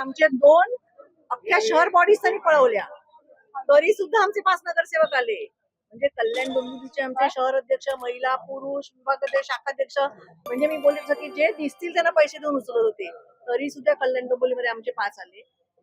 आमचे दोन अख्ख्या शहर बॉडीज त्यांनी पळवल्या. तरी सुद्धा आमचे पाच नगरसेवक आले. म्हणजे कल्याण डोंबिवलीचे आमचे शहर अध्यक्ष महिला पुरुष विभागाध्यक्ष शाखाध्यक्ष म्हणजे मी जसं की जे दिसतील त्यांना पैसे देऊन उचलत होते. तरी सुद्धा कल्याण डोंबिवलीमध्ये आमचे पाच आले.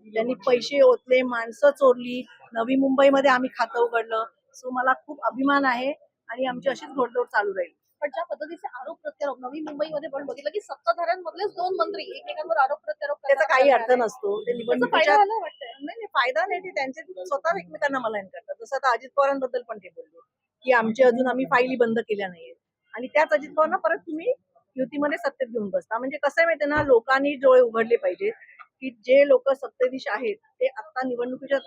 त्यांनी पैसे ओतले माणसं चोरली. नवी मुंबईमध्ये आम्ही खातं उघडलं. सो मला खूप अभिमान आहे आणि आमची अशीच घोडदौड चालू राहील. पण ज्या पद्धतीचे आरोप प्रत्यारोप. नवी मुंबईमध्ये पण बघितलं की सत्ताधाऱ्यांमधलेच दोन मंत्री एकमेकांवर आरोप प्रत्यारोप त्याचा काही अर्थ. नसतो. ते निवडणुकीच्या नाही नाही फायदा नाही ते त्यांचे स्वतः एकमेकांना मला करतात. जसं आता अजित पवारांबद्दल पण ते बोलले की आमचे अजून आम्ही फाईली बंद केल्या नाहीयेत. आणि त्याच अजित पवारांना परत तुम्ही युतीमध्ये सत्तेत घेऊन बसता. म्हणजे कसं आहे माहितीये ना लोकांनी डोळे उघडले पाहिजेत की जे लोक सत्तेधीश आहेत ते आता निवडणुकीच्या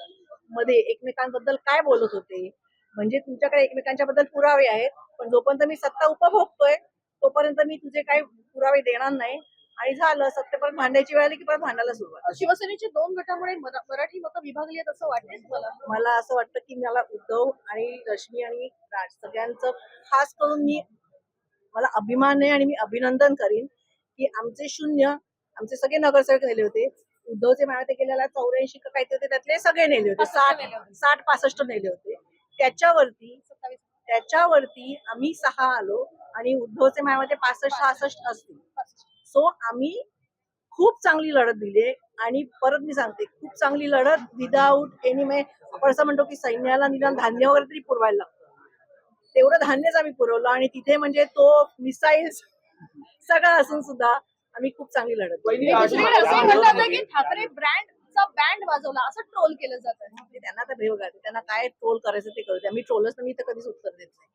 मध्ये एकमेकांबद्दल काय बोलत होते? म्हणजे तुमच्याकडे एकमेकांच्या बद्दल पुरावे आहेत. पण जोपर्यंत मी सत्ता उपभोगतोय तोपर्यंत मी तुझे काही पुरावे देणार नाही. आणि झालं सत्तेपर्यंत भांडायची वेळ आली की परत भांडायला सुरुवात. शिवसेनेच्या दोन गटामुळे मरा- मराठी मतं विभागली आहेत असं वाटतंय तुम्हाला? मला असं वाटतं की मला उद्धव आणि रश्मी आणि राज सगळ्यांचं खास करून मी मला अभिमान आहे आणि मी अभिनंदन करीन की आमचे शून्य आमचे सगळे नगरसेवक नेले होते. उद्धवचे मायाते केलेला चौऱ्याऐंशी काहीतरी होते त्यातले सगळे नेले होते. साठ साठ पासष्ट नेले होते. त्याच्यावरती सत्तावीस त्याच्यावरती आम्ही सहा आलो आणि उद्धवचे मायामध्ये पासष्ट सहासष्ट असतील सो आम्ही खूप चांगली लढत दिली आणि परत मी सांगते खूप चांगली लढत विदाऊट एनी मे आपण असं म्हणतो की सैन्याला निदान धान्य वगैरे तरी पुरवायला लागतं तेवढं धान्यच आम्ही पुरवलं आणि तिथे म्हणजे तो मिसाईल्स सगळं असून सुद्धा आम्ही खूप चांगली लढत दिली. पहिली ब्रँडचा बँड वाजवला असं ट्रोल केलं जात म्हणजे त्यांना तर भेव घालते त्यांना काय ट्रोल करायचं ते करू द्या. मी ट्रोलच तर मी तर कधीच उत्तर देत नाही.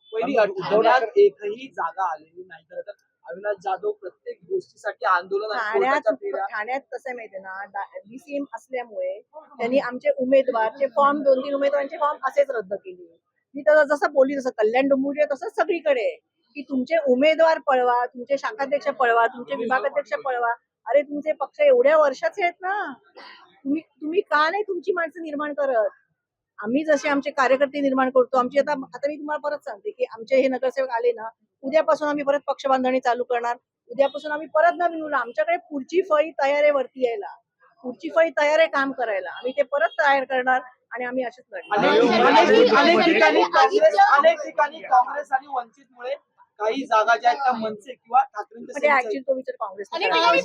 एकही जागा आलेली नाही. तर आता अविनाश जाधव प्रत्येक गोष्टीसाठी आंदोलन ठाण्यात ठाण्यात कसं माहितीये ना डीसीएम असल्यामुळे त्यांनी आमचे उमेदवारचे फॉर्म दोन तीन उमेदवारांचे फॉर्म असेच रद्द केले. मी तर जसं बोलली तसं कल्याण डोंबिवली आहे तसंच सगळीकडे आहे. की तुमचे उमेदवार पळवा तुमचे शाखाध्यक्ष पळवा तुमचे विभागाध्यक्ष पळवा. अरे तुमचे पक्ष एवढ्या वर्षाचे आहेत ना. तुम्ही तुम्ही का नाही तुमची माणसं निर्माण करत? आम्ही जसे आमचे कार्यकर्ते निर्माण करतो आमची आता आता मी तुम्हाला परत सांगते की आमचे हे नगरसेवक आले ना उद्यापासून आम्ही परत पक्ष बांधणी चालू करणार. उद्यापासून आम्ही परत नवीन मुलं आमच्याकडे पुढची फळी तयार आहे वरती यायला. पुढची फळी तयार आहे काम करायला. आम्ही ते परत तयार करणार आणि आम्ही असेच लढणार. अनेक ठिकाणी काँग्रेस आणि वंचितमुळे काही जागा ज्या आहेत त्या मनसे किंवा ठाकरेंच्या सेनेच्या ऍक्च्युअली तो विचार काँग्रेस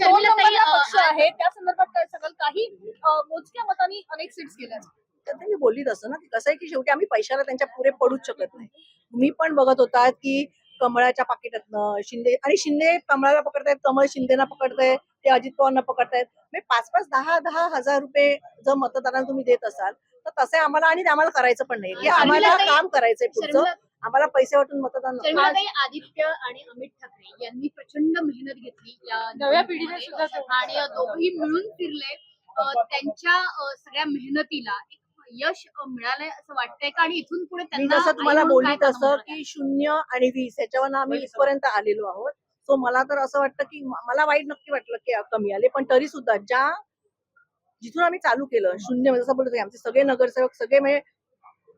दोन नंबरला पक्ष आहे. त्या संदर्भात काय सांगाल काही मोजक्या मतांनी अनेक सीट्स गेल्या तर ते मी बोलली तसं ना की कसं आहे की शेवटी आम्ही पैशाला त्यांच्या पुरे पडूच शकत नाही. तुम्ही पण बघत होतात की कमळाच्या पाकिटातनं शिंदे आणि शिंदे कमळाला पकडतायत कमळ शिंदेना पकडतायत ते अजित पवारना पकडतायत. म्हणजे पाच पाच दहा दहा हजार रुपये जर मतदारांना तुम्ही देत असाल तर तसे आम्हाला आणि आम्हाला करायचं पण नाही. की आम्हाला काम करायचंय पुढचं. आम्हाला पैसे वाटून मतदान. शर्मिलाताई आदित्य आणि अमित ठाकरे यांनी प्रचंड मेहनत घेतली या नव्या पिढीने सुद्धा. आणि दोघेही मिळून फिरले अ, त्यांच्या अ, सगळ्या मेहनतीला एक यश अ, मिळालंय असं वाटतंय का आणि इथून पुढे मी त्यांना जसं तुम्हाला आई म्हणून बोलली काय काम तसं होणार आहे? की शून्य आणि वीस याच्यावर आम्ही इथपर्यंत आलेलो आहोत सो मला तर असं वाटतं की म- मला वाईट नक्की वाटलं की कमी आले पण तरी सुद्धा ज्या जिथून आम्ही चालू केलं शून्य म्हणजे जसं बोलतो की आमचे सगळे नगरसेवक सगळे म्हणजे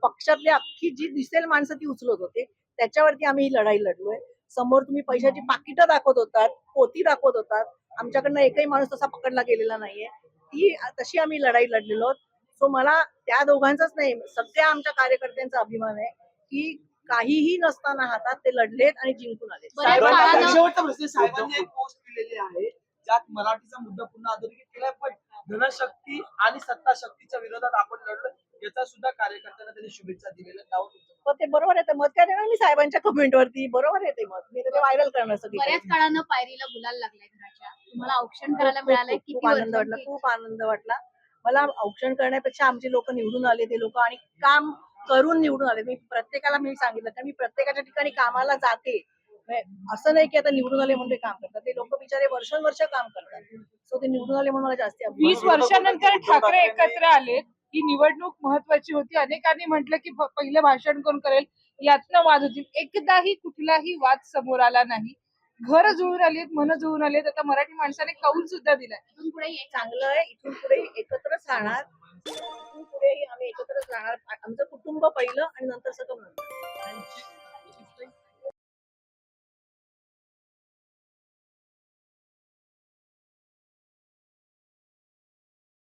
पक्षातली अख्खी जी दिसेल माणसं ती उचलत होते. त्याच्यावरती आम्ही ही लढाई लढलोय. समोर तुम्ही पैशाची पाकिटं दाखवत होतात पोती दाखवत होतात. आमच्याकडनं एकही माणूस तसा पकडला गेलेला नाहीये. ती तशी आम्ही लढाई लढलेलो सो मला त्या दोघांचाच नाही सगळ्या आमच्या कार्यकर्त्यांचा अभिमान आहे की काहीही नसताना हातात ते लढलेत आणि जिंकून आले साहेबांनी एक पोस्ट केलेली आहे ज्यात मराठीचा मुद्दा पुन्हा अधोरेखित केलाय पण धनशक्ती आणि सत्ता शक्तीच्या विरोधात आपण लढलो याचा सुद्धा कार्यकर्त्यांना त्यांनी शुभेच्छा दिलेल्या. पण ते बरोबर आहे ते मत काय देणार? मी साहेबांच्या कमेंट वरती बरोबर आहे ते मत. मी ते व्हायरल करणार सगळी बऱ्याच काळानं पायरीला गुलाल लागलाय घराच्या. तुम्हाला औक्षण करायला खूप- मिळालंय खूप- किती आनंद वाटला? खूप आनंद वाटला. मला औक्षण करण्यापेक्षा आमचे लोक निवडून आले ते लोक आणि काम करून निवडून आले. मी प्रत्येकाला मी सांगितलं का मी प्रत्येकाच्या ठिकाणी कामाला जाते. म्हणजे असं नाही की आता निवडून आले म्हणून ते काम करतात. ते लोक बिचारे वर्षानुवर्ष काम करतात. सो ते निवडून आले म्हणून मला जास्ती अभिमान वीस वाटतो. वर्षानंतर ठाकरे एकत्र आले ही निवडणूक महत्वाची होती. अनेकांनी म्हटलं की पहिलं भाषण कोण करेल? यातनं वाद होतील एकदाही कुठलाही वाद समोर आला नाही. घर जुळून आलीत मन जुळून आलेत. आता मराठी माणसाने कौल सुद्धा दिलाय. इथून पुढे चांगलं आहे. इथून पुढे एकत्रच राहणार. इथून पुढेही आम्ही एकत्रच राहणार. आमचं कुटुंब पहिलं आणि नंतर सगळं